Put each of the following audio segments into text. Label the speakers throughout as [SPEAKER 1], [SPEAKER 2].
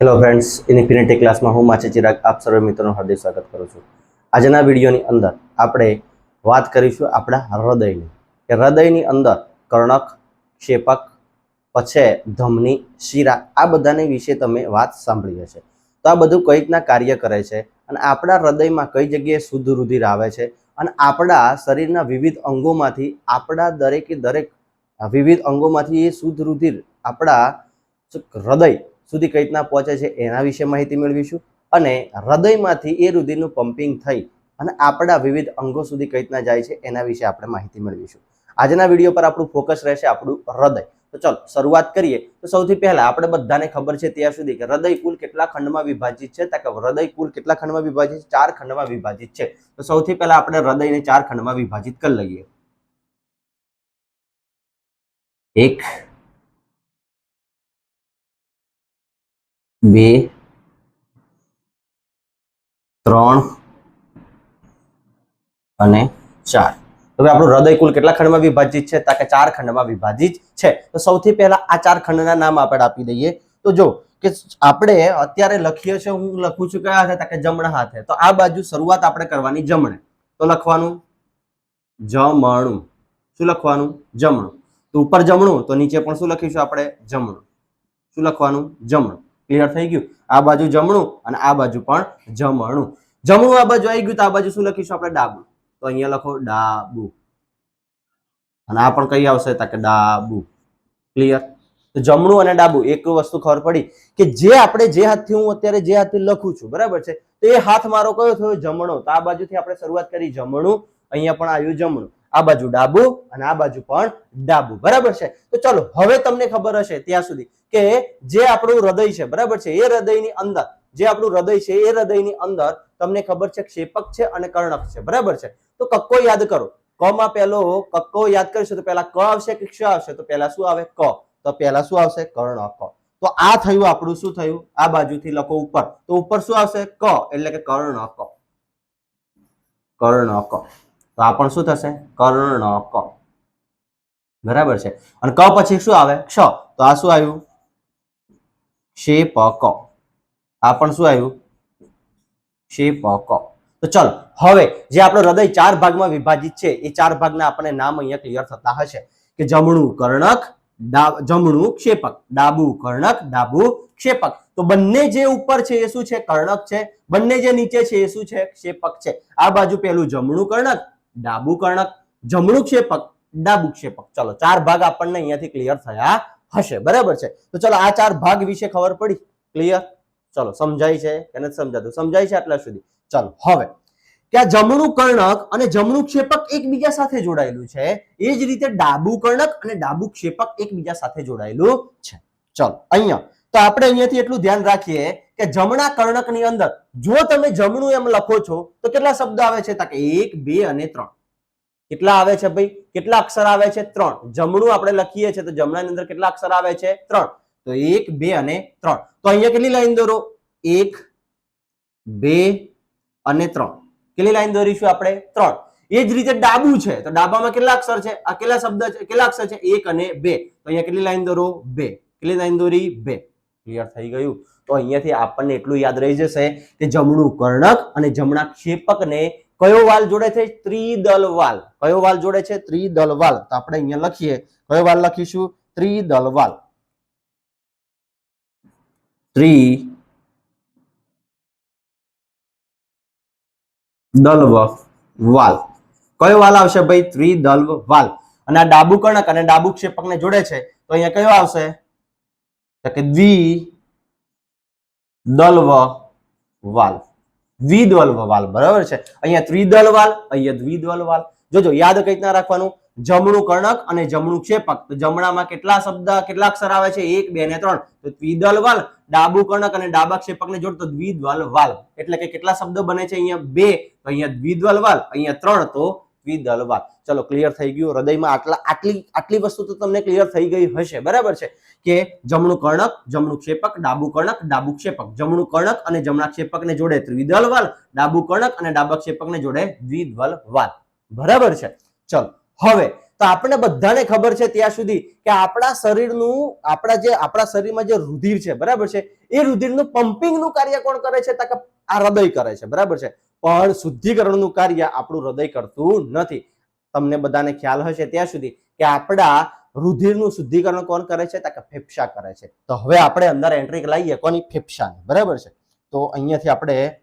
[SPEAKER 1] Hello friends infinity ક્લાસમાં હું માછી ચિરાગ આપ સર્વ મિત્રોનું હાર્દિક સ્વાગત કરું છું. આજના વિડીયોની અંદર આપણે વાત કરીશું આપણા હૃદયની. કે હૃદયની અંદર કર્ણક ક્ષેપક પછી ધમની, શિરા, આ બધાની વિશે તમે વાત સાંભળી હશે. તો આ બધું કઈ રીતના કાર્ય કરે છે અને આપણા હૃદયમાં કઈ જગ્યાએ શુદ્ધ રુધિર આવે છે અને આપણા શરીરના વિવિધ અંગોમાંથી આપણા દરેકે દરેક વિવિધ અંગોમાંથી એ શુદ્ધ રુધિર આપણા હૃદય સુધી કઈ રીતના પહોંચે છે એના વિશે માહિતી મેળવીશું. અને હૃદયમાંથી એ રુધિરનું પમ્પિંગ થઈ અને આપણા વિવિધ અંગો સુધી કઈ રીતના જાય છે એના વિશે આપણે માહિતી મેળવીશું. આજના વીડિયો પર આપણું ફોકસ રહેશે આપણું હૃદય. તો ચલો, શરૂઆત કરીએ. તો સૌથી પહેલા આપણે બધાને ખબર છે ત્યાં સુધી કે હૃદય કુલ કેટલા ખંડમાં વિભાજિત છે? તો કે હૃદય કુલ કેટલા ખંડમાં વિભાજિત છે? ચાર ખંડમાં વિભાજિત છે. તો સૌથી પહેલા આપણે હૃદયને ચાર ખંડમાં વિભાજિત કરી લઈએ. એક બે, ત્રણ અને ચાર. હવે આપણું હૃદય કુલ કેટલા ખંડમાં વિભાજિત છે? તો કે ચાર ખંડમાં વિભાજિત છે. તો સૌથી પહેલા આ ચાર ખંડના નામ આપણે આપી દઈએ. તો જો કે આપણે અત્યારે લખીએ છીએ, હું લખું છું કયા હાથે? કે જમણા હાથે. તો આ બાજુ શરૂઆત આપણે કરવાની જમણે. તો લખવાનું? જમણું. શું લખવાનું? જમણું. તો ઉપર જમણું, તો નીચે પણ શું લખીશું આપણે? જમણું. શું લખવાનું? જમણું. ક્લિયર થઈ ગયું? આ બાજુ જમણું અને આ બાજુ પણ જમણું. જમણું આ બાજુ આવી ગયું તો આ બાજુ શું લખીશું આપણે? ડાબું. તો અહીંયા લખો ડાબુ. અને આ પણ કઈ આવશે? તો કે ડાબુ. ક્લિયર તો જમણું અને ડાબુ, એક વસ્તુ ખબર પડી કે જે આપણે જે હાથથી હું અત્યારે જે હાથથી લખું છું, બરાબર છે? તો એ હાથ મારો કયો થયો? જમણો. તો આ બાજુથી આપણે શરૂઆત કરી જમણું, અહીંયા પણ આવ્યું જમણું. આ બાજુ ડાબુ અને આ બાજુ પણ ડાબુ. બરાબર છે? તો ચલો, હવે તમને ખબર હશે ત્યાં સુધી કે જે આપણું હૃદય છે, બરાબર છે? એ હૃદયની અંદર, જે આપણું હૃદય છે, એ હૃદયની અંદર તમને ખબર છે ક્ષેપક છે અને કર્ણક છે. બરાબર છે? તો કક્કો યાદ કરો. ક માં પહેલો કક્કો યાદ કરીશું તો પહેલા ક આવશે કે ક્ષ આવશે? તો પહેલા શું આવે? ક. તો પહેલા શું આવશે? કર્ણક. તો આ થયું, આપણું શું થયું? આ બાજુથી લખો ઉપર. તો ઉપર શું આવશે? ક. એટલે કે કર્ણક. કર્ણક. તો આ પણ શું થશે? કર્ણક. બરાબર છે. અને ક પછી શું આવે? ક્ષ. તો આ શું આવ્યું? ક્ષેપક. આ પણ શું આવ્યું? ક્ષેપક. તો ચલો, હવે જે આપણો હૃદય ચાર ભાગમાં વિભાજિત છે, એ ચાર ભાગના આપણને નામ અહીંયા ક્લિયર થતા હશે કે જમણું કર્ણક જમણું ક્ષેપક, ડાબુ કર્ણક, ડાબુ ક્ષેપક. તો બંને જે ઉપર છે એ શું છે? કર્ણક છે. બંને જે નીચે છે એ શું છે? ક્ષેપક છે. આ બાજુ પેલું જમણું કર્ણક ડાબુ કર્ણક, જમણું ક્ષેપક, ડાબુ ક્ષેપક. ચલો, ચાર ભાગ આપણને અહીંયાથી ક્લિયર થયા હશે. બરાબર છે? તો ચલો, આ ચાર ભાગ વિશે ખબર પડી? ક્લિયર ચલો, સમજાય છે કે નથી સમજાતું? સમજાય છે આટલા સુધી. ચલો, હવે, કે આ જમણું કર્ણક અને જમણું ક્ષેપક એકબીજા સાથે જોડાયેલું છે, એ જ રીતે ડાબુ કર્ણક અને ડાબુ ક્ષેપક એકબીજા સાથે જોડાયેલું છે. ચલો, અહીંયા, તો આપણે અહીંયાથી એટલું ધ્યાન રાખીએ કે જમણા કર્ણકની અંદર, જો તમે જમણું એમ લખો છો, તો કેટલા શબ્દ આવે છે? કે એક, બે અને ત્રણ. કેટલા આવે છે ભાઈ? કેટલા અક્ષર આવે છે? ત્રણ. જમણું આપણે લખીએ છીએ, તો જમણાની અંદર કેટલા અક્ષર આવે છે? ત્રણ. તો એક, બે અને ત્રણ. તો અહીંયા કેટલી લાઈન દોરો? એક, બે અને ત્રણ. કેટલી લાઈન દોરીશું આપણે? ત્રણ. એ જ રીતે ડાબુ છે, તો ડાબામાં કેટલા અક્ષર છે? આ કેટલા શબ્દ છે? કેટલા અક્ષર છે? એક અને બે. તો અહીંયા કેટલી લાઈન દોરો? બે. કેટલી લાઈન દોરી? બે. ક્લિયર થઈ ગયું. તો અહીંયાથી આપણને એટલું યાદ રહી જશે કે જમણું કર્ણક અને જમણા ક્ષેપકને કયો વાલ જોડે છે? ત્રિદલ વાલ. કયો વાલ જોડે છે? ત્રિદલ વાલ. તો આપણે અહીંયા લખીએ. કયો વાલ લખીશું? ત્રિદલ વાલ. ત્રિ દલ્વ વાલ. કયો વાલ આવશે ભાઈ? ત્રિદલ્વ વાલ. અને આ ડાબુ કર્ણક અને ડાબુ ક્ષેપકને જોડે છે. તો અહીંયા કયો આવશે? તો કે દ્વિ દલ્વ વાલ. દ્વિદલ વાલ, બરાબર છે? અહીંયા ત્રિદલ વાલ, અહીંયા દ્વિદલ વાલ. જોજો, યાદ કઈ રીતના રાખવાનું. જમણું કર્ણક અને જમણું ક્ષેપક. તો જમણામાં કેટલા શબ્દ કેટલા અક્ષર આવે છે? એક, બે ને ત્રણ. તો દ્વિદલ વાલ, ડાબુ કર્ણક અને ડાબા ક્ષેપકને જોડતો દ્વિદલ વાલ. એટલે કે કેટલા શબ્દ બને છે અહીંયા? બે. તો અહીંયા દ્વિદલ વાલ, અહીંયા ત્રણ. તો દ્વિદલ વાલ ચલો ક્લિયર થઈ ગયું. હૃદયમાં આટલા, આટલી આટલી વસ્તુ તો તમને ક્લિયર થઈ ગઈ હશે. બરાબર છે? કે જમણું કર્ણક, જમણું ક્ષેપક, ડાબુ કર્ણક, ડાબુ ક્ષેપક. જમણું કર્ણક અને જમણા ક્ષેપકને જોડે ત્રિદલ વાલ ડાબુ કર્ણક અને ડાબા ક્ષેપકને જોડે દ્વિદલ વાલ બરાબર છે? ચલો, હવે તો આપણે બધાને ખબર છે ત્યાં સુધી કે આપણા શરીરનું, આપણા જે, આપણા શરીરમાં જે રુધિર છે, બરાબર છે? એ રુધિરનું પમ્પિંગનું કાર્ય કોણ કરે છે? તો કે આ હૃદય કરે છે. બરાબર છે? પણ શુદ્ધિકરણનું કાર્ય આપણું હૃદય કરતું નથી. તમને બધાને ખ્યાલ હશે ત્યાં સુધી કે આપણા રુધિરનું શુદ્ધિકરણ કોણ કરે છે? તો કે ફેફસા કરે છે. તો હવે આપણે અંદર એન્ટ્રી લાવીએ કોની? ફેફસાની. બરાબર છે? તો અહીંયાથી આપણે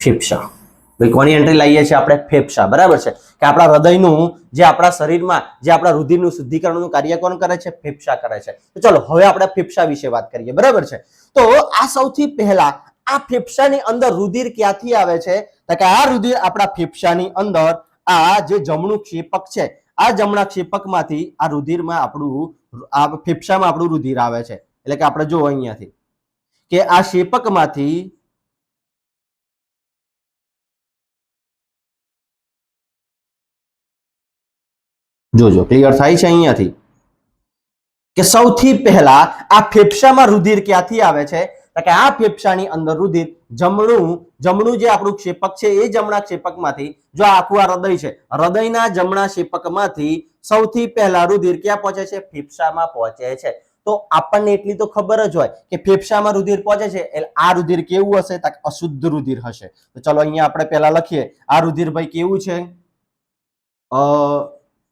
[SPEAKER 1] ફેફસા. ભાઈ, કોની એન્ટ્રી લઈએ છીએ આપણે? ફેફસા, બરાબર છે? કે આપણા હૃદયનું, જે આપણા શરીરમાં, જે આપણા રુધિરનું શુદ્ધિકરણનું કાર્ય કોણ કરે છે? ફેફસા કરે છે. તો ચલો, હવે આપણે ફેફસા વિશે વાત કરીએ, બરાબર છે? તો આ સૌથી પહેલા, આ ફેફસાની અંદર રુધિર ક્યાંથી આવે છે? તો કે આ રુધિર આપણા ફેફસાની અંદર, આ જે જમણું ક્ષેપક છે, આ જમણા ક્ષેપકમાંથી આ રુધિરમાં આપણું આ ફેફસામાં આપણું રુધિર આવે છે. એટલે કે આપણે જો અહીંયાથી, કે આ ક્ષેપકમાંથી જોજો ક્લિયર થાય છે અહીંયાથી? કે સૌથી પહેલા આ ફેફસામાં રુધિર ક્યાંથી આવે છે? તો કે આ ફેફસાની અંદર રુધિર જમણું જમણું જે આપણું ક્ષેપક છે, એ જમણા ક્ષેપકમાંથી, જો આખું આ હૃદય છે, હૃદયના જમણા ક્ષેપકમાંથી સૌથી પહેલા રુધિર ક્યાં પહોંચે છે? ફેફસામાં પહોંચે છે. તો આપણને એટલી તો ખબર જ હોય કે ફેફસામાં રુધિર પહોંચે છે, એટલે આ રુધિર કેવું હશે? તો અશુદ્ધ રુધિર હશે. તો ચલો અહીંયા આપણે પહેલા લખીએ. આ રુધિર ભાઈ કેવું છે?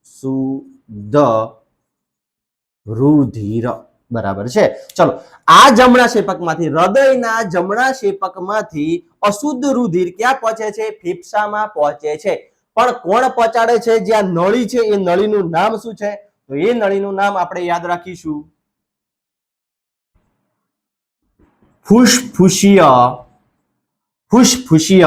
[SPEAKER 1] અશુદ્ધ રુધિર બરાબર છે? ચલો, આ જમણા શેપકમાંથી, હૃદયના જમણા શેપકમાંથી અશુદ્ધ રુધિર ક્યાં પહોંચે છે? ફેફસામાં પહોંચે છે. પણ કોણ પહોંચાડે છે? જ્યાં નળી છે, એ નળીનું નામ શું છે? તો એ નળીનું નામ આપણે યાદ રાખીશું. ફુસફુસીય. ફુસફુસીય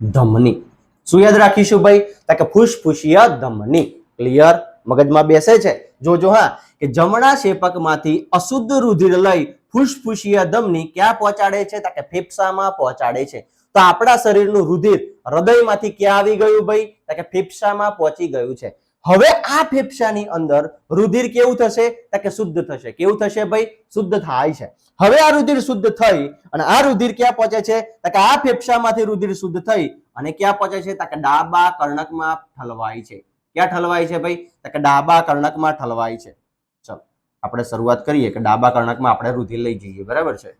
[SPEAKER 1] ધમની. શું યાદ રાખીશું ભાઈ? તો કે ફુસફુસીય ધમની. ક્લિયર મગજમાં બેસે છે? જોજો હા, કે જમણા શેપકમાંથી અશુદ્ધ રુધિર લઈ ફુસફુસીય ધમની ક્યાં પહોંચાડે છે? તો કે ફેફસામાં પહોંચાડે છે. તો આપણા શરીરનું રુધિર હૃદયમાંથી ક્યાં આવી ગયું ભાઈ? તો કે ફેફસામાં પહોંચી ગયું છે. હવે આ ફેફસાની અંદર રુધિર કેવું થશે? તો કે શુદ્ધ થશે. કેવું થશે ભાઈ? શુદ્ધ થાય છે. હવે આ રુધિર શુદ્ધ થઈ અને આ રુધિર ક્યાં પહોંચે છે? તો કે આ ફેફસામાંથી રુધિર શુદ્ધ થઈ અને ક્યાં પહોંચે છે? તો ડાબા કર્ણકમાં ઠલવાય છે. ક્યાં ઠલવાય છે ભાઈ? તો કે ડાબા કર્ણકમાં ઠલવાય છે. ચલો, આપણે શરૂઆત કરીએ કે ડાબા કર્ણકમાં આપણે રુધિર લઈ જઈએ, બરાબર છે?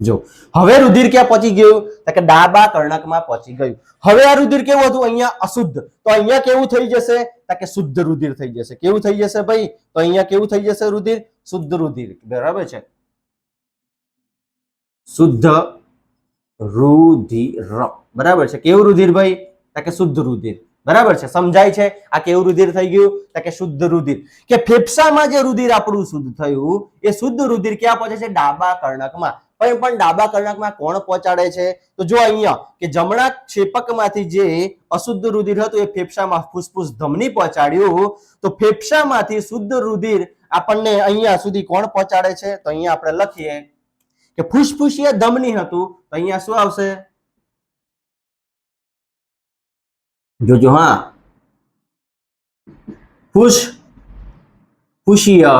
[SPEAKER 1] જો, હવે રુધિર ક્યાં પહોંચી ગયું? તો કે ડાબા કર્ણકમાં પહોંચી ગયું. હવે આ રુધિર કેવું હતું? અહીંયા અશુદ્ધ. તો અહીંયા કેવું થઈ જશે? તો કે શુદ્ધ રુધિર થઈ જશે. કેવું થઈ જશે ભાઈ? તો અહીંયા કેવું થઈ જશે રુધિર? શુદ્ધ રુધિર. બરાબર છે? શુદ્ધ રુધિર બરાબર છે? કેવું રુધિર ભાઈ? કે શુદ્ધ રુધિર. બરાબર છે? સમજાય છે? આ કેવું રુધિર થઈ ગયું? કે શુદ્ધ રુધિર. કે ફેફસામાં જે રુધિર આપણું શુદ્ધ થયું, એ શુદ્ધ રુધિર ક્યાં પહોંચે છે? ડાબા કર્ણકમાં. પણ પણ ડાબા કર્ણકમાં કોણ પહોંચાડે છે? તો જો અહીંયા કે જમણા ક્ષેપકમાંથી જે અશુદ્ધ રુધિર હતું, એ ફેફસામાં ફૂસફૂસ ધમની પહોંચાડ્યું. તો ફેફસામાંથી શુદ્ધ રુધિર આપણને અહીંયા સુધી કોણ પહોંચાડે છે? તો અહીંયા આપણે લખીએ. કે ફૂસફૂસીય ધમની હતું, તો અહીંયા શું આવશે? જોજો હા. ફૂસ ફૂસીય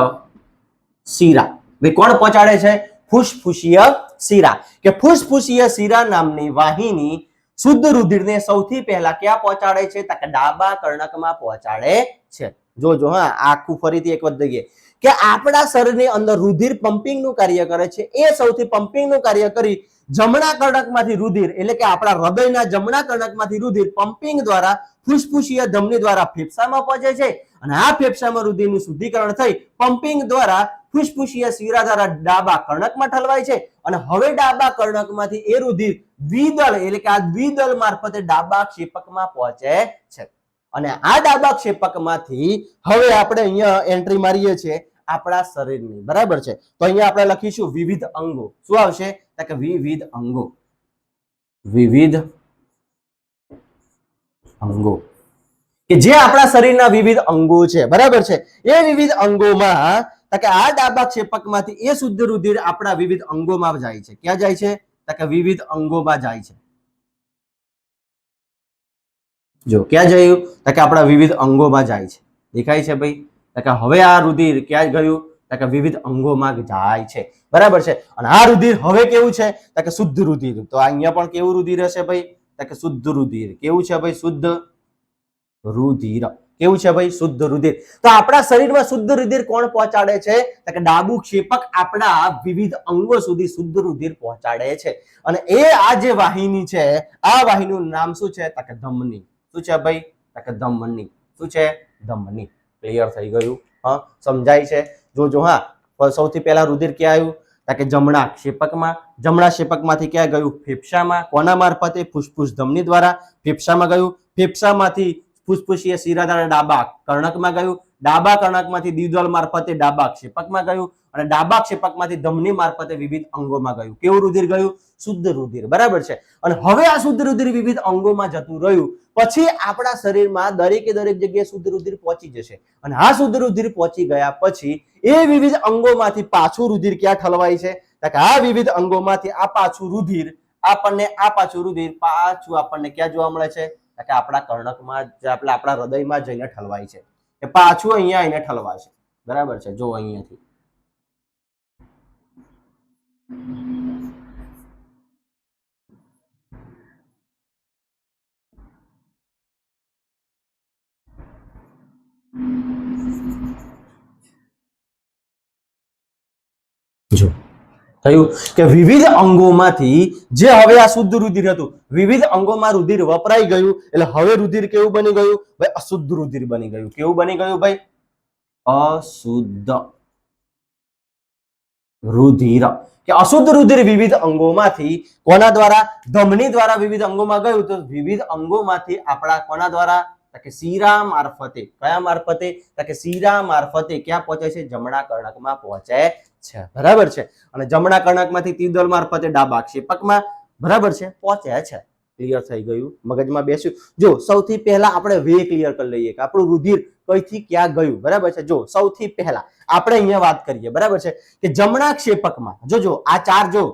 [SPEAKER 1] શીરા. ભાઈ કોણ પહોંચાડે છે? ફૂસફૂસીય શીરા. કે ફૂસફૂસીય શીરા નામની વાહિની શુદ્ધ રુધિરને સૌથી પહેલા ક્યાં પહોંચાડે છે? તો ડાબા કર્ણકમાં પહોંચાડે છે. જોજો હા, આખું ફરીથી એક વખત જઈએ. કે આપણા શરીરની અંદર રુધિર પમ્પિંગનું કાર્ય કરે છે. એ સૌથી પમ્પિંગનું કાર્ય કરી જમણા કર્ણકમાંથી રુધિર, એટલે કે આપણા હૃદયના જમણા કર્ણકમાંથી રુધિર પમ્પિંગ દ્વારા ફૂસફૂસીય ધમની દ્વારા ફેફસામાં પહોંચે છે. અને આ ફેફસામાં રુધિરનું શુદ્ધિકરણ થઈ પમ્પિંગ દ્વારા ફૂસફૂસીય શિરા દ્વારા ડાબા કર્ણકમાં ઠલવાય છે. અને હવે ડાબા કર્ણકમાંથી એ રુધિર દ્વિદળ, એટલે કે આ દ્વિદળ મારફતે ડાબા ક્ષેપકમાં પહોંચે છે. અને આ ડાબા ક્ષેપકમાંથી હવે આપણે અહીંયા એન્ટ્રી મારીએ છીએ. આપણા શરીરની. બરાબર છે? તો અહીંયા આપણે લખીશું વિવિધ અંગો. શું આવશે? કે વિવિધ અંગો. વિવિધ અંગો. કે જે આપણા શરીરના વિવિધ અંગો છે. બરાબર છે? એ વિવિધ અંગોમાં કે આ ડાબા ક્ષેપકમાંથી એ શુદ્ધ રુધિર આપણા વિવિધ અંગોમાં જાય છે. ક્યાં જાય છે? કે વિવિધ અંગોમાં જાય છે. જો, ક્યાં જયું? કે આપણા વિવિધ અંગોમાં જાય છે. દેખાય છે ભાઈ? કે હવે આ રુધિર ક્યાં ગયું? કે વિવિધ અંગોમાં જાય છે. બરાબર છે? અને આ રુધિર હવે કેવું છે? કે શુદ્ધ રુધિર. તો અહીંયા પણ કેવું રુધિર હશે ભાઈ? કે શુદ્ધ રુધિર. કેવું છે ભાઈ શુદ્ધ રુધિર? કેવું છે ભાઈ શુદ્ધ રુધિર? તો આપણા શરીરમાં શુદ્ધ રુધિર કોણ પહોંચાડે છે? કે ડાબુ ક્ષેપક આપણા વિવિધ અંગો સુધી શુદ્ધ રુધિર પહોંચાડે છે. અને એ આ જે વાહિની છે, આ વાહિનીનું નામ શું છે? ધમની. શું છે ભાઈ? ધમની. શું છે? ધમની. ક્લિયર થઈ ગયું. હા, સમજાય છે. જોજો હા સૌથી પહેલા રુધિર ક્યાં આવ્યું? તા કે જમણા ક્ષેપકમાં જમણા ક્ષેપકમાંથી ક્યાં ગયું? ફેફસામાં. કોના મારફતે? ફૂસફૂસ ધમની દ્વારા ફેફસામાં ગયું. ફેફસામાંથી ફૂસફૂસીય શિરા ડાબા કર્ણકમાં ગયું. ડાબા કર્ણકમાંથી દ્વિદલ મારફતે ડાબા ક્ષેપકમાં ગયું. અને ડાબા ક્ષેપકમાંથી ધમની મારફતે વિવિધ અંગોમાં ગયું. કેવું રુધિર ગયું? શુદ્ધ રુધિર. બરાબર છે? અને હવે આ શુદ્ધ રુધિર વિવિધ અંગોમાં જતું રહ્યું. પછી આપણા શરીરમાં દરેકે દરેક જગ્યાએ શુદ્ધ રુધિર પહોંચી જશે. અને આ શુદ્ધ રુધિર પહોંચી ગયા પછી એ વિવિધ અંગોમાંથી પાછું રુધિર ક્યાં ઠલવાય છે? કે આ વિવિધ અંગોમાંથી આ પાછું રુધિર આપણને, આ પાછું રુધિર પાછું આપણને ક્યાં જોવા મળે છે? કે આપણા કર્ણકમાં આપણે, આપણા હૃદયમાં જઈને ઠલવાય છે. એ પાછું અહીંયા આવીને ઠલવાશે. બરાબર છે? જો અહીંયાથી. જો. થયું કે વિવિધ અંગોમાંથી જે હવે આ શુદ્ધ રુધિર હતું, વિવિધ અંગોમાં રુધિર વપરાઈ ગયું, એટલે હવે રુધિર કેવું બની ગયું? ભાઈ, અશુદ્ધ રુધિર બની ગયું. કેવું બની ગયું ભાઈ? અશુદ્ધ. રુધિર. કે અશુદ્ધ રુધિર વિવિધ અંગોમાંથી કોના દ્વારા? ધમની દ્વારા વિવિધ અંગોમાં ગયું તો વિવિધ અંગોમાંથી આપણા કોના દ્વારા? કે શીરા મારફતે. કયા મારફતે? કે શીરા મારફતે ક્યાં પહોંચે છે? જમણા કર્ણકમાં પહોંચે છે. બરાબર છે? અને જમણા કર્ણકમાંથી તીદલ મારફતે ડાબા ક્ષેપકમાં બરાબર છે? પહોંચે છે. ક્લિયર થઈ ગયું. મગજમાં બેસ્યું. જો સૌથી પહેલા આપણે વે ક્લિયર કરી લઈએ કે આપણું રુધિર કઈથી ક્યાં ગયું? બરાબર છે? જો, સૌથી પહેલા આપણે અહીંયા વાત કરીએ, બરાબર છે? કે જમણા ક્ષેપકમાં જોજો આ ચાર જો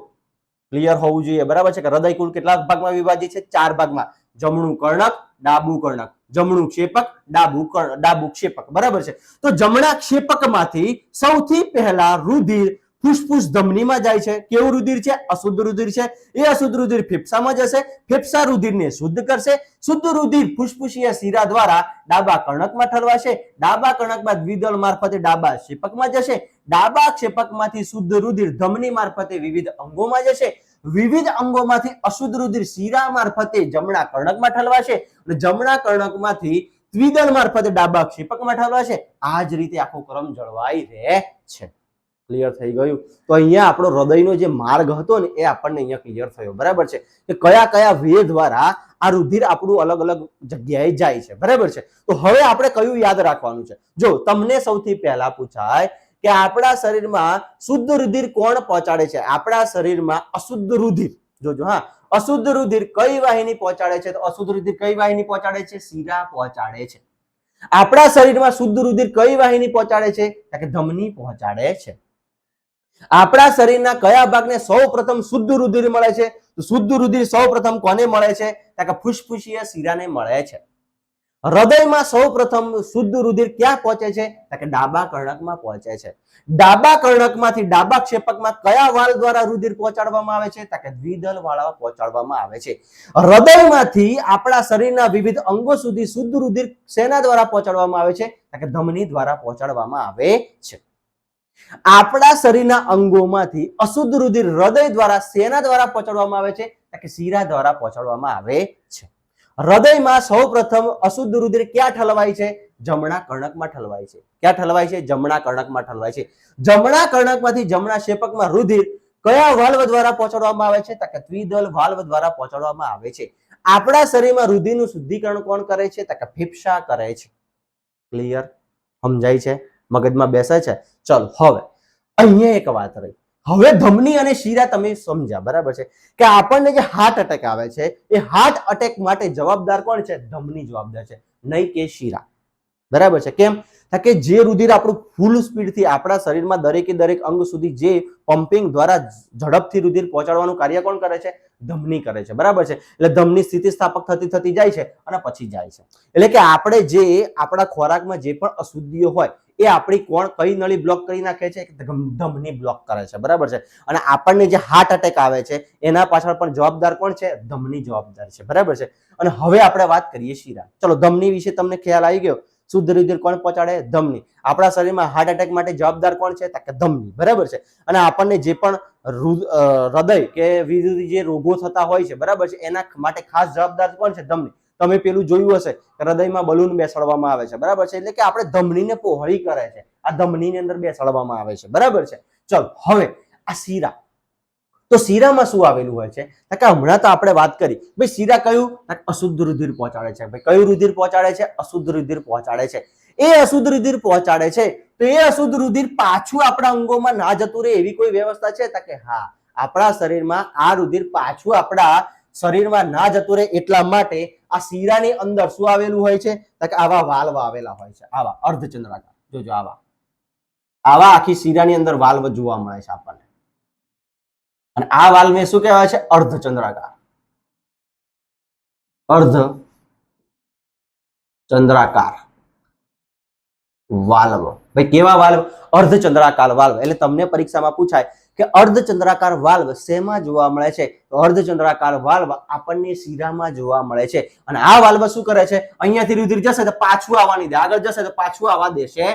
[SPEAKER 1] ક્લિયર હોવું જોઈએ, બરાબર છે? કે હૃદય કુલ કેટલા ભાગમાં વિભાજિત છે? ચાર ભાગમાં. જમણું કર્ણક, ડાબુ કર્ણક. જમણું ક્ષેપક, ડાબુ ડાબુ ક્ષેપક. બરાબર છે? તો જમણા ક્ષેપકમાંથી સૌથી પહેલા રુધિર ફૂસફૂસ ધમનીમાં જાય છે. કેવું રુધિર છે? અશુદ્ધ રુધિર છે. એ અશુદ્ધ રુધિર ફેફસામાં જશે. ફેફસા રુધિરને શુદ્ધ કરશે. શુદ્ધ રુધિર ફૂસફૂસીય શિરા દ્વારા ડાબા કર્ણકમાં ઠલવાશે. ડાબા કર્ણકમાં દ્વિદળ મારફતે ડાબા ક્ષેપકમાં જશે. ડાબા ક્ષેપકમાંથી શુદ્ધ રુધિર ધમની મારફતે વિવિધ અંગોમાં જશે. વિવિધ અંગોમાંથી અશુદ્ધ રુધિર શિરા મારફતે જમણા કર્ણકમાં ઠલવાશે. અને જમણા કર્ણકમાંથી દ્વિદળ મારફતે ડાબા ક્ષેપકમાં ઠલવાશે. આ જ રીતે આખો ક્રમ જળવાઈ રહે છે. ક્લિયર થઈ ગયું. તો અહીંયા આપણો હૃદયનો જે માર્ગ હતો ને, એ આપણને અહીંયા ક્લિયર થયો. બરાબર છે? કે કયા કયા વે દ્વારા આ રુધિર આપણું અલગ અલગ જગ્યાએ જાય છે? બરાબર છે? તો હવે આપણે કયું યાદ રાખવાનું છે? જો, તમને સૌથી પહેલા પૂછાય કે આપણા શરીરમાં શુદ્ધ રુધિર કોણ પહોંચાડે છે? આપણા શરીરમાં અશુદ્ધ રુધિર. જોજો, હા. અશુદ્ધ રુધિર કઈ વાહિની પહોંચાડે છે? તો અશુદ્ધ રુધિર કઈ વાહિની પહોંચાડે છે? શીરા પહોંચાડે છે. આપણા શરીરમાં શુદ્ધ રુધિર કઈ વાહિની પહોંચાડે છે? કે ધમની પહોંચાડે છે. આપણા શરીરના કયા ભાગને સૌ પ્રથમ શુદ્ધ રુધિર મળે છે? શુદ્ધ રુધિર સૌ પ્રથમ કોને મળે છે? કે શિરાને મળે છે. હૃદયમાં સૌ પ્રથમ શુદ્ધ રુધિર ક્યાં પહોંચે છે? કે ડાબા કર્ણકમાં પહોંચે છે. ડાબા કર્ણકમાંથી ડાબા ક્ષેપકમાં કયા વાલ દ્વારા રુધિર પહોંચાડવામાં આવે છે? કે દ્વિદલ વાળા પહોંચાડવામાં આવે છે. હૃદયમાંથી આપણા શરીરના વિવિધ અંગો સુધી શુદ્ધ રુધિર શેના દ્વારા પહોંચાડવામાં આવે છે? કે ધમની દ્વારા પહોંચાડવામાં આવે છે. આપણા શરીરના અંગોમાંથી અશુદ્ધ રુધિર હૃદય દ્વારા શેના દ્વારા પહોંચાડવામાં આવે છે કે શીરા દ્વારા પહોંચાડવામાં આવે છે. હૃદયમાં સૌ પ્રથમ અશુદ્ધ રુધિર ક્યાં ઠલવાય છે? જમણા કર્ણકમાં ઠલવાય છે. ક્યાં ઠલવાય છે? જમણા કર્ણકમાં ઠલવાય છે. જમણા કર્ણકમાંથી જમણા શેપકમાં રુધિર કયા વાલ્વ દ્વારા પહોંચાડવામાં આવે છે? તો કે દ્વિદલ વાલ્વ દ્વારા પહોંચાડવામાં આવે છે. આપણા શરીરમાં રુધિરનું શુદ્ધિકરણ કોણ કરે છે? તો કે ફેફસા કરે છે. ક્લિયર સમજાય છે? મગજમાં બેસે છે. ચલો, હવે અહીંયા એક વાત રહી. હવે ધમની અને શીરા તમે સમજ્યા, બરાબર છે? કે આપણને જે હાર્ટ એટેક આવે છે, એ હાર્ટ અટેક માટે જવાબદાર કોણ છે? ધમની જવાબદાર છે. નહીં કે શીરા. બરાબર છે? કેમ? કે જે રુધિર આપણું ફૂલ સ્પીડથી આપણા શરીરમાં દરેકે દરેક અંગ સુધી જે પમ્પિંગ દ્વારા ઝડપથી રુધિર પહોંચાડવાનું કાર્ય કોણ કરે છે? ધમની કરે છે. બરાબર છે? એટલે ધમની સ્થિતિસ્થાપક થતી થતી જાય છે અને પછી જાય છે. એટલે કે આપણે જે આપણા ખોરાકમાં જે પણ અશુદ્ધિઓ હોય, એ આપણી કોણ કઈ નળી બ્લોક કરી નાખે છે? ધમની બ્લોક કરે છે. બરાબર છે? અને આપણને જે હાર્ટ એટેક આવે છે, એના પાછળ પણ જવાબદાર કોણ છે? ધમની જવાબદાર છે. બરાબર છે? અને હવે આપણે વાત કરીએ શીરા. ચલો, ધમની વિશે તમને ખ્યાલ આવી ગયો. શુદ્ધ રુધિર કોણ પહોંચાડે? ધમની. આપણા શરીરમાં હાર્ટ એટેક માટે જવાબદાર કોણ છે? કે ધમની. બરાબર છે? અને આપણને જે પણ હૃદય કે વિવિધ જે રોગો થતા હોય છે, બરાબર છે? એના માટે ખાસ જવાબદાર કોણ છે? ધમની. તમે પેલું જોયું હશે કે હૃદયમાં બલૂન બેસાડવામાં આવે છે, બરાબર છે? એટલે કે આપણે ધમનીને પહોળી કરે છે. આ ધમનીની અંદર બેસાડવામાં આવે છે. બરાબર છે? ચલો, હવે આ શીરા. તો શીરામાં શું આવેલું હોય છે? કે હમણાં તો આપણે વાત કરી. ભાઈ, શીરા કયું? અશુદ્ધ રુધિર પહોંચાડે છે. ભાઈ, કયું રુધિર પહોંચાડે છે? અશુદ્ધ રુધિર પહોંચાડે છે. એ અશુદ્ધ રુધિર પહોંચાડે છે. તો એ અશુદ્ધ રુધિર પાછું આપણા અંગોમાં ના જતું રહે એવી કોઈ વ્યવસ્થા છે? કે હા, આપણા શરીરમાં આ રુધિર પાછું આપણા શરીરમાં ના જતું રહે એટલા માટે આ શીરાની અંદર શું આવેલું હોય છે? કે આવા વાલ્વ આવેલા હોય છે. આવા અર્ધચંદ્રાકાર. જોજો આવા. આવા આખી શીરાની અંદર વાલ્વ જોવા મળે છે આપણને. અને આ વાલ્વને શું કહેવાય છે? અર્ધચંદ્રાકાર. અર્ધ ચંદ્રાકાર વાલ્વ ભાઈ, કેવા વાલ્વ અર્ધચંદ્રાકાર વાલ્વ એટલે તમને પરીક્ષામાં પૂછાય કે અર્ધચંદ્રાકાર વાલ્વ શેમાં જોવા મળે છે? તો અર્ધચંદ્રાકાર વાલ્વ આપણને શીરામાં જોવા મળે છે. અને આ વાલ્વ શું કરે છે? અહીંયાથી રુધિર જશે તો પાછું આવવાની દે. આગળ જશે તો પાછું આવવા દેશે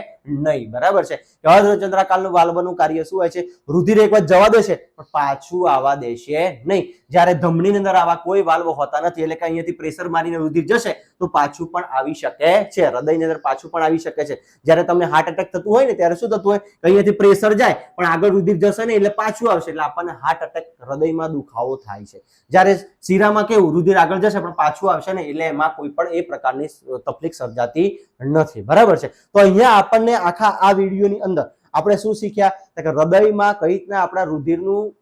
[SPEAKER 1] નહીં. બરાબર છે? અર્ધચંદ્રાકારનું વાલ્વનું કાર્ય શું હોય છે? રુધિર એક વાર જવા દેશે, પણ પાછું આવવા દેશે નહીં. જ્યારે ધમનીની અંદર આવા કોઈ વાલ્વ હોતા નથી, એટલે કે અહીંયાથી પ્રેશર મારીને રુધિર જશે, તો પાછું પણ આવી શકે છે. હૃદયની અંદર પાછું પણ આવી શકે છે. જ્યારે તમને હાર્ટ એટેક થતું હોય ને, ત્યારે શું થતું હોય? અહીંયાથી પ્રેશર જાય, પણ આગળ રુધિર જશે ને એટલે પાછું આવશે. એટલે આપણને હાર્ટ એટેક હૃદયમાં દુખાવો થાય છે. જ્યારે શીરામાં કેવું, રુધિર આગળ જશે, પણ પાછું આવશે ને, એટલે એમાં કોઈ પણ એ પ્રકારની તકલીફ સર્જાતી નથી. બરાબર છે? તો અહીંયા આપણને આખા આ વિડીયોની અંદર આપણે શું શીખ્યા? કે હૃદયમાં કઈ રીતના આપણા રુધિરનું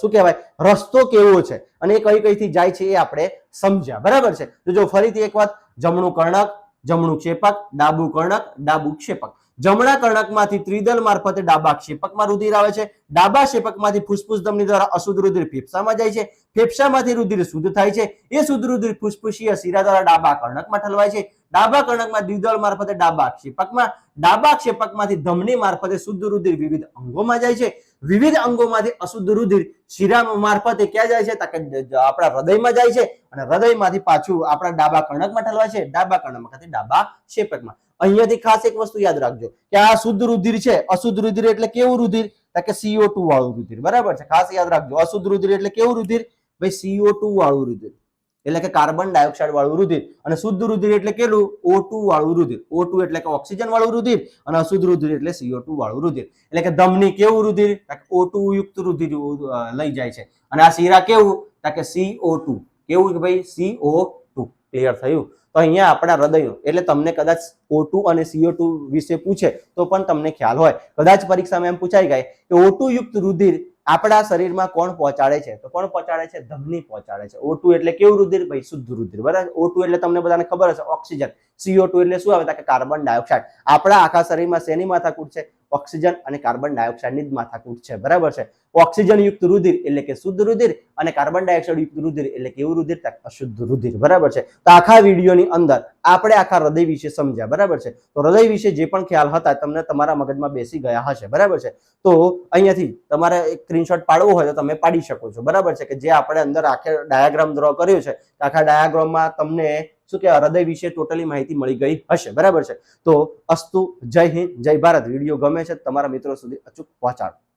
[SPEAKER 1] શું કહેવાય, રસ્તો કેવો છે અને એ કઈ કઈથી જાય છે એ આપણે સમજ્યા. બરાબર છે? તો જો ફરીથી એક વાત, જમણું કર્ણક, જમણું ક્ષેપક ડાબું કર્ણક, ડાબું ક્ષેપક. જમણા કર્ણકમાંથી ત્રિદલ મારફતે ડાબા ક્ષેપકમાં રુધિર આવે છે. ડાબા ક્ષેપકમાંથી ફૂસ્ફૂસ ધમની દ્વારા અશુદ્ધ રુધિર ફેફસામાં જાય છે. ફેફસામાંથી રુધિર શુદ્ધ થાય છે. એ શુદ્ધ રુધિર ફૂસ્ફૂસીય શિરા દ્વારા ડાબા કર્ણકમાં ઠલવાય છે. ડાબા કર્ણકમાં દ્વિદળ મારફતે ડાબા ક્ષેપકમાં ડાબા ક્ષેપકમાંથી ધમની મારફતે શુદ્ધ રુધિર વિવિધ અંગોમાં જાય છે. વિવિધ અંગોમાંથી અશુદ્ધ રુધિર શિરા મારફતે ક્યાં જાય છે? આપણા હૃદયમાં જાય છે. અને હૃદયમાંથી પાછું આપણા ડાબા કર્ણકમાં ઠલવાય છે. ડાબા કર્ણકમાંથી ડાબા ક્ષેપકમાં અહીંયાથી ખાસ એક વસ્તુ યાદ રાખજો કે આ શુદ્ધ રુધિર છે, અશુદ્ધ રુધિર એટલે કેવું રુધિર? કે સીઓ ટુ વાળું રુધિર, બરાબર છે? ખાસ યાદ રાખજો, અશુદ્ધ રુધિર એટલે કેવું રુધિર? ભાઈ સીઓ ટુ વાળું રુધિર, એટલે કે કાર્બન ડાયોક્સાઇડ વાળું રુધિર. અને શુદ્ધ રુધિર એટલે કેટલું? ઓ ટુ વાળું રુધિર. ઓ ટુ એટલે કે ઓક્સિજન વાળું રુધિર અને અશુદ્ધ રુધિર એટલે સીઓ ટુ વાળું રુધિર. એટલે કે ધમની કેવું રુધિર? ઓ ટુ યુક્ત રુધિર લઈ જાય છે. અને આ શીરા કેવું? કે સીઓ ટુ કેવું કે ભાઈ? સીઓ ટુ ક્લિયર થયું? તો અહીંયા આપણા હૃદયનું એટલે તમને કદાચ ઓ અને સીઓ વિશે પૂછે, તો પણ તમને ખ્યાલ હોય. કદાચ પરીક્ષામાં એમ પૂછાઈ ગઈ કે ઓ યુક્ત રુધિર આપણા શરીરમાં કોણ પહોંચાડે છે? તો કોણ પહોંચાડે છે? ધમની પહોંચાડે છે. ઓ એટલે કેવું રુધિર? ભાઈ, શુદ્ધ રુધિર. બરાબર? ઓ એટલે તમને બધાને ખબર હશે, ઓક્સિજન. સીઓ ટુ એટલે શું આવે? કે કાર્બન ડાયોક્સાઇડ આપણા આખા શરીરમાં શેની માથાકૂટ છે? ઓક્સિજન અને કાર્બન ડાયોક્સાઇડની જ માથાકૂટ છે. બરાબર છે? ઓક્સિજન યુક્ત રુધિર એટલે કે શુદ્ધ રુધિર અને કાર્બન ડાયોક્સાઇડ યુક્ત રુધિર એટલે કેવું રુધિર અશુદ્ધ રુધિર. બરાબર છે? તો આખા વિડીયોની અંદર આપણે આખા હૃદય વિશે સમજ્યા. બરાબર છે? તો હૃદય વિશે જે પણ ખ્યાલ હતા તમને તમારા મગજમાં બેસી ગયા હશે. બરાબર છે? તો અહીંયાથી તમારે એક સ્ક્રીનશોટ પાડવો હોય તો તમે પાડી શકો છો. બરાબર છે? કે જે આપણે અંદર આખે ડાયાગ્રામ ડ્રો કર્યો છે આખા ડાયાગ્રામમાં તમને શું કહેવાય, હૃદય વિશે ટોટલી માહિતી મળી ગઈ હશે, બરાબર છે? તો અસ્તુ, જય હિન્દ, જય ભારત. વીડિયો ગમે છે તમારા મિત્રો સુધી અચૂક પહોંચાડો.